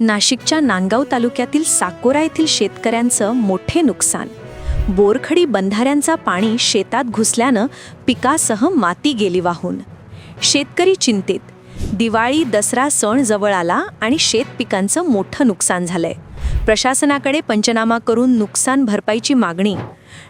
नाशिकच्या नांदगाव तालुक्यातील साकोरा येथील शेतकऱ्यांचं मोठे नुकसान. बोरखडी बंधाऱ्यांचा पाणी शेतात घुसल्यानं पिकासह माती गेली वाहून. शेतकरी चिंतेत. दिवाळी दसरा सण जवळ आला आणि शेत पिकांचं मोठं नुकसान झालंय. प्रशासनाकडे पंचनामा करून नुकसान भरपाईची मागणी.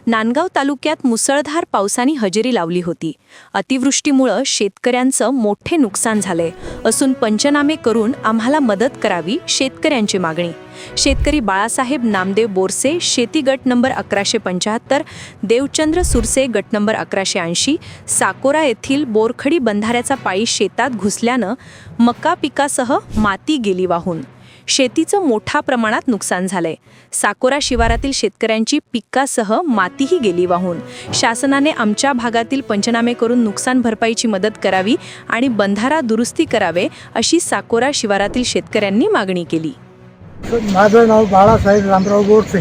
नांदगाव तालुक्यात मुसळधार पावसाने हजेरी लावली होती. अतिवृष्टीमुळं शेतकऱ्यांचं मोठे नुकसान झालंय. असून पंचनामे करून आम्हाला मदत करावी शेतकऱ्यांची मागणी. शेतकरी बाळासाहेब नामदेव बोरसे शेती गट नंबर अकराशे पंच्याहत्तर देवचंद्र सुरसे गट नंबर अकराशे ऐंशी साकोरा येथील बोरखडी बंधाऱ्याचा पायी शेतात घुसल्यानं मका पिकासह माती गेली वाहून. शेतीचं मोठ्या प्रमाणात नुकसान झालंय. साकोरा शिवारातील शेतकऱ्यांची पिकासह मातीही गेली वाहून. शासनाने आमच्या भागातील पंचनामे करून नुकसान भरपाईची मदत करावी आणि बंधारा दुरुस्ती करावे अशी साकोरा शिवारातील शेतकऱ्यांनी मागणी केली. माझं नाव बाळासाहेब रामराव बोरसे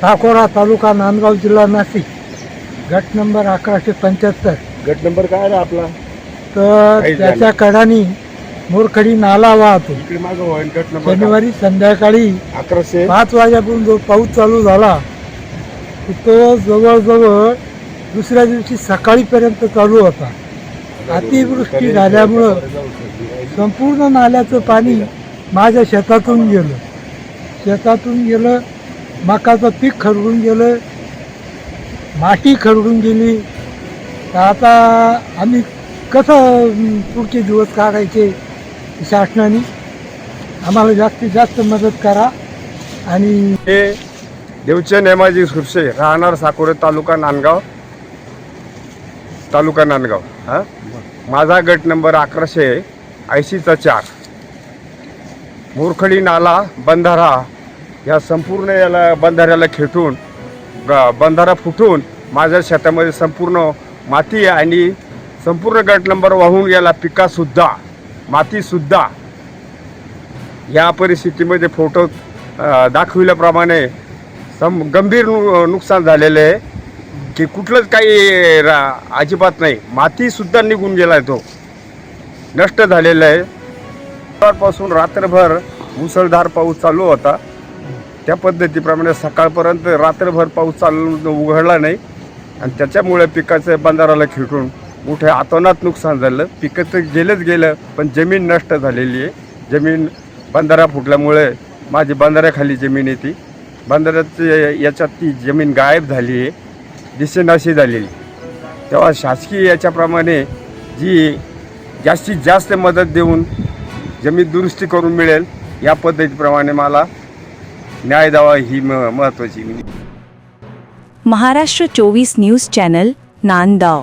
साकोरा तालुका नांदगाव जिल्हा नाशिक. गट नंबर अकराशे पंच्याहत्तर. गट नंबर काय रे आपला? तर त्याच्या कडानी मोरखडी नाला वाहतो. इकडे मागं होईल गट नंबर शनिवारी संध्याकाळी अकराशे. पाच वाजेपासून जो पाऊस चालू झाला तो जवळजवळ दुसऱ्या दिवशी सकाळीपर्यंत चालू होता. अतिवृष्टी झाल्यामुळं संपूर्ण नाल्याचं पाणी माझ्या शेतातून गेलं. शेतातून गेलं मकाचं पीक खरडून गेलं माती खरडून गेली. तर आता आम्ही कसं पुढचे दिवस काढायचे? शासनाने आम्हाला जास्तीत जास्त मदत करा आणि हे देवचे नेमाजी सुरसे राहणार साकोरे तालुका नांदगाव. तालुका नांदगाव हा? माझा गट नंबर अकराशे ऐंशीचा चार. मोरखडी नाला बंधारा या संपूर्ण याला बंधाऱ्याला खेटून ग- बंधारा फुटून माझ्या शेतामध्ये संपूर्ण माती आणि संपूर्ण गट नंबर वाहून गेला पिकासुद्धा. मातीसुद्धा या परिस्थितीमध्ये फोटो दाखविल्याप्रमाणे सम गंभीर नु नुकसान झालेलं आहे. की कुठलंच काही रा अजिबात नाही. मातीसुद्धा निघून गेला आहे तो. नष्ट झालेला आहे. पासून रात्रभर मुसळधार पाऊस चालू होता. त्या पद्धतीप्रमाणे सकाळपर्यंत रात्रभर पाऊस चालू उघडला नाही. आणि त्याच्यामुळे पिकाचं बंधाराला खिटून मोठ्या आतोनात नुकसान झालं. पिकं तर गेलंच गेलं पण जमीन नष्ट झालेली आहे. जमीन बंधारा फुटल्यामुळे माझी बंधाऱ्याखाली जमीन येते बंधाऱ्याची याच्यात ती जमीन गायब झाली आहे. दिसेनाशी झालेली तेव्हा शासकीय याच्याप्रमाणे जी जास्तीत जास्त मदत देऊन जमीन दुरुस्ती करून मिळेल या पद्धतीप्रमाणे मला न्याय द्यावा ही म महत्त्वाची महाराष्ट्र चोवीस न्यूज चॅनल नांदगाव.